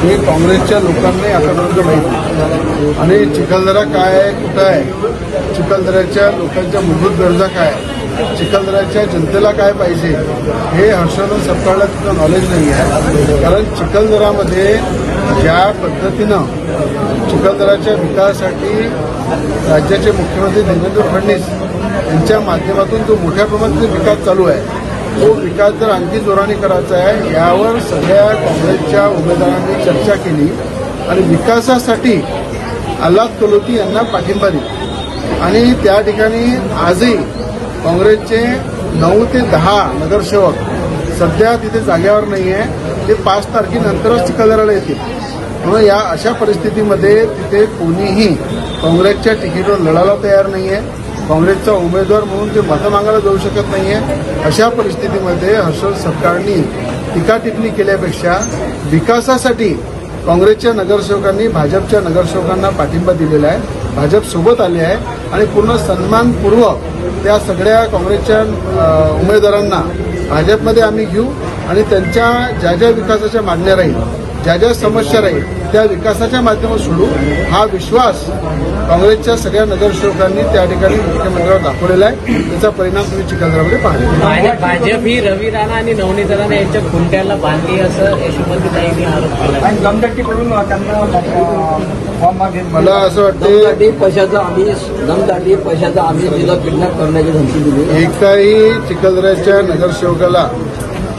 हे काँग्रेसच्या लोकांनी आतापर्यंत माहिती आणि चिखलदरा काय आहे कुठं आहे? चिखलदऱ्याच्या लोकांच्या मूलभूत गरजा काय चिखलदऱ्याच्या जनतेला काय पाहिजे? हे हर्षानं सरकारला तिथं नॉलेज नाही आहे कारण चिखलदरामध्ये ज्या पद्धतीनं चिखलदराच्या विकासासाठी राज्याचे मुख्यमंत्री देवेंद्र फडणवीस यांच्या माध्यमातून जो मोठ्या प्रमाणात विकास चालू आहे हो, तो विकास जर आणखी जोराने करायचा आहे. यावर सगळ्या काँग्रेसच्या उमेदवारांनी चर्चा केली आणि विकासासाठी अल्लाद कलोती यांना पाठिंबा दिला. आणि त्या ठिकाणी आजही काँग्रेसचे नऊ ते दहा नगरसेवक सध्या तिथे जाग्यावर नाही आहे ते पाच तारखेनंतरच चिखलदराला येतील. म्हणून या अशा परिस्थितीमध्ये तिथे कोणीही काँग्रेसच्या तिकीटवर लढायला तयार नाही आहे काँग्रेसचा उमेदवार म्हणून ते मतं मागायला जाऊ शकत नाहीये. अशा परिस्थितीमध्ये हर्षवर्धन सरकारनी टीका टिप्पणी केल्यापेक्षा विकासासाठी काँग्रेसच्या नगरसेवकांनी भाजपच्या नगरसेवकांना पाठिंबा दिलेला आहे. भाजप सोबत आले आहे आणि पूर्ण सन्मानपूर्वक त्या सगळ्या काँग्रेसच्या उमेदवारांना भाजपमध्ये आम्ही घेऊ आणि त्यांच्या ज्या ज्या विकासाच्या मागण्या राहील ज्या ज्या समस्या राहील त्या विकासाच्या माध्यमातून सोडू हा विश्वास काँग्रेसच्या सगळ्या नगरसेवकांनी त्या ठिकाणी मुख्यमंत्र्यांवर दाखवलेला आहे. त्याचा परिणाम तुम्ही चिखलदरामध्ये पाहिला भाजप ही रवी राणा आणि नवनीत राणा यांच्या खुंट्याला बांधली असं यशोमतीताईंनी आरोप केला. आणि दमदाटी करून त्यांना फॉर्म मागे मला असं वाटते पैशाचा आम्ही दमदाटी पैशाचा आम्ही तिला किडनॅप करण्याची धमकी दिली. एकाही चिखलदऱ्याच्या नगरसेवकाला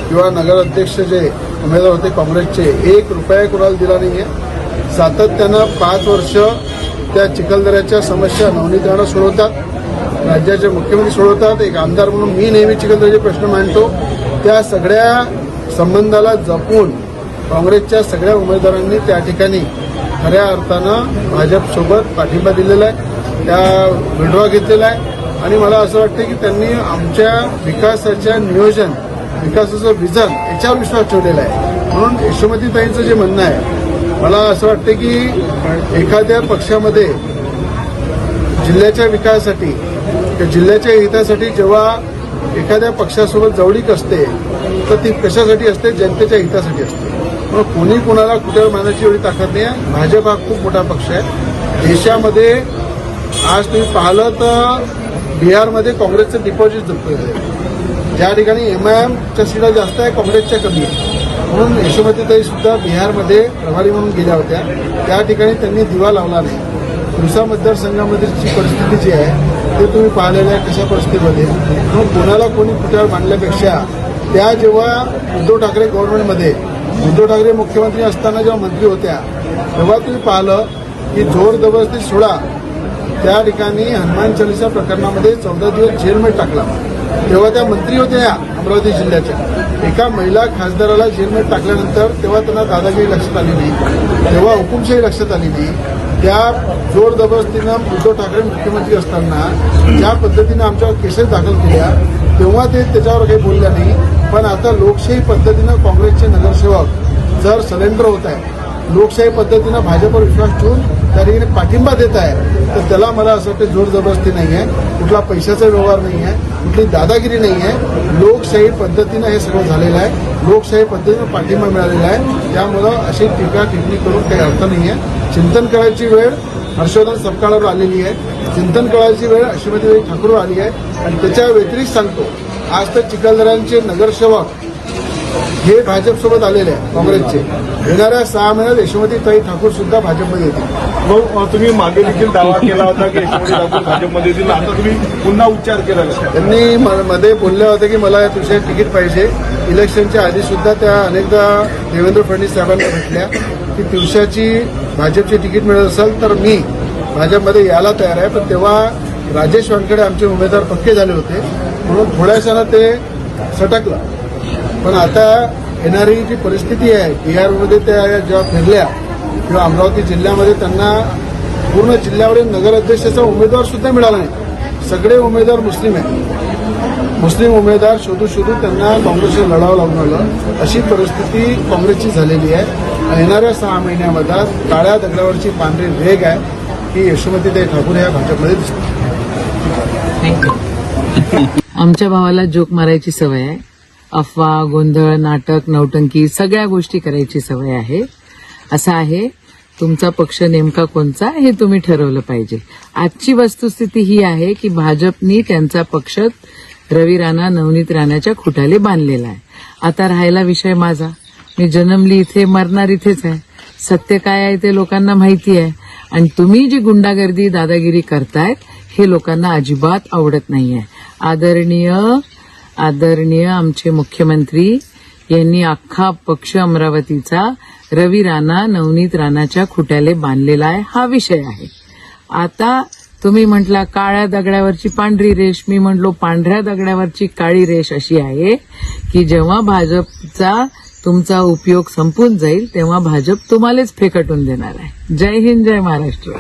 किंवा नगराध्यक्ष जे उमेदवार होते काँग्रेसचे. एक रुपया कुणाला दिला नाही आहे सातत्यानं पाच वर्ष त्या चिखलदऱ्याच्या समस्या नवनीतानं सोडवतात. राज्याचे मुख्यमंत्री सोडवतात. एक आमदार म्हणून मी नेहमी चिखलदऱ्याचे प्रश्न मांडतो. त्या सगळ्या संबंधाला जपून काँग्रेसच्या सगळ्या उमेदवारांनी त्या ठिकाणी खऱ्या अर्थानं भाजपसोबत पाठिंबा दिलेला आहे. त्या विड्रॉ घेतलेला आहे. आणि मला असं वाटतं की त्यांनी आमच्या विकासाच्या नियोजन विकासाचं विजन याच्यावर विश्वास ठेवलेला आहे. म्हणून यशोमतीताईंचं जे म्हणणं आहे मला असं वाटतं की एखाद्या पक्षामध्ये जिल्ह्याच्या विकासासाठी किंवा जिल्ह्याच्या हितासाठी जेव्हा एखाद्या पक्षासोबत जवळीक असते तर ती कशासाठी असते? जनतेच्या हितासाठी असते. मग कोणी कोणाला कुठे मानायची एवढी ताकद नाही आहे. भाजप हा खूप मोठा पक्ष आहे. देशामध्ये आज तुम्ही पाहिलं तर बिहारमध्ये काँग्रेसचं डिपॉझिट जप्त झालं ज्या ठिकाणी एम आय एमच्या सीटा जास्त आहे काँग्रेसच्या कमी आहे. म्हणून यशोमतीताई सुद्धा बिहारमध्ये प्रभारी म्हणून गेल्या होत्या. त्या ठिकाणी त्यांनी दिवा लावला नाही. दिवसा मतदारसंघामध्ये जी परिस्थिती जी आहे ते तुम्ही पाहिलेलं आहे कशा परिस्थितीमध्ये? मग कोणाला कोणी कुठ्यावर मांडल्यापेक्षा त्या जेव्हा उद्धव ठाकरे गव्हर्नमेंटमध्ये उद्धव ठाकरे मुख्यमंत्री असताना जेव्हा मंत्री होत्या तेव्हा तुम्ही पाहिलं की जोर जबरदस्ती सोडा. त्या ठिकाणी हनुमान चालिसा प्रकरणामध्ये चौदा दिवस जेलमध्ये टाकला. तेव्हा त्या मंत्री होत्या या अमरावती जिल्ह्याच्या. एका महिला खासदाराला जेलमध्ये टाकल्यानंतर तेव्हा त्यांना दादागिरी लक्षात आली नाही. तेव्हा हुकुमशाही लक्षात आली नाही. त्या जोर जबरदस्तीनं उद्धव ठाकरे मुख्यमंत्री असताना ज्या पद्धतीनं आमच्यावर केसेस दाखल केल्या तेव्हा ते त्याच्यावर काही बोलल्या नाही. पण आता लोकशाही पद्धतीनं काँग्रेसचे नगरसेवक जर सरेंडर होत आहे लोकशाही पद्धतीनं भाजपवर विश्वास ठेवून त्या ठिकाणी पाठिंबा देत आहे तर त्याला मला असं वाटतं जोर जबरदस्ती नाही आहे. कुठला पैशाचा व्यवहार नाही आहे कुठली दादागिरी नाही आहे. लोकशाही पद्धतीनं हे सगळं झालेलं आहे. लोकशाही पद्धतीनं पाठिंबा मिळालेला आहे. त्यामुळं अशी टीका टिप्पणी करून काही अर्थ नाही आहे. चिंतन करायची वेळ हर्षवर्धन सपकाळावर आलेली आहे. चिंतन करायची वेळ अश्वतीबाई ठाकूरवर आली आहे. आणि त्याच्या व्यतिरिक्त सांगतो आज तर चिखलदऱ्यांचे नगरसेवक हे भाजपसोबत आलेले आहे काँग्रेसचे. येणाऱ्या सहा महिन्यात यशोमतीताई ठाकूर सुद्धा भाजपमध्ये येतील. मग तुम्ही मागे देखील दावा केला होता की भाजपमध्ये दिला आता तुम्ही पुन्हा उच्चार केला त्यांनी म- मध्ये बोलले होते की मला तुझे तिकीट पाहिजे. इलेक्शनच्या आधी सुद्धा त्या अनेकदा देवेंद्र फडणवीस साहेबांना भेटल्या की दिवसाची भाजपची तिकीट मिळत असेल तर मी भाजपमध्ये यायला तयार आहे. पण तेव्हा राजेश वानखेडे आमचे उमेदवार पक्के झाले होते. म्हणून थोड्याशानं ते सटकलं. पण आता येणारी जी परिस्थिती आहे. बिहारमध्ये त्या जेव्हा फिरल्या किंवा अमरावती जिल्ह्यामध्ये त्यांना पूर्ण जिल्ह्यावरील नगराध्यक्षाचा उमेदवार सुद्धा मिळाला नाही. सगळे उमेदवार मुस्लिम आहेत. मुस्लिम उमेदवार शोधू शोधू त्यांना काँग्रेसला लढावं लागून आलं अशी परिस्थिती काँग्रेसची झालेली आहे. येणाऱ्या सहा महिन्यामध्ये काळ्या दगडावरची पांढरी रेग आहे. की यशोमतीताई ठाकूर या भाजपमध्ये दिसतात. थँक्यू आमच्या भावाला जोक मारायची सवय आहे. अफवा गोंधळ नाटक नौटंकी सगळ्या गोष्टी करायची सवय आहे. असं आहे तुमचा पक्ष नेमका कोणचा हे तुम्ही ठरवलं पाहिजे. आजची वस्तुस्थिती ही आहे की भाजपनी त्यांचा पक्ष रवी राणा नवनीत राणाच्या खुटाले बांधलेला आहे. आता राहायला विषय माझा. मी जन्मली इथे मरणार इथेच आहे. सत्य काय आहे ते लोकांना माहिती आहे. आणि तुम्ही जी गुंडागर्दी दादागिरी करतायत हे लोकांना अजिबात आवडत नाहीये. आदरणीय आदरणीय आमचे मुख्यमंत्री यांनी अख्खा पक्ष अमरावतीचा रवी राणा नवनीत राणाच्या खुट्याले बांधलेला आहे हा विषय आहे. आता तुम्ही म्हटला काळ्या दगडावरची पांढरी रेष मी म्हटलो पांढऱ्या दगडावरची काळी रेष अशी आहे की जेव्हा भाजपचा तुमचा उपयोग संपून जाईल तेव्हा भाजप तुम्हालाच फेकटून देणार आहे. जय हिंद जय महाराष्ट्र.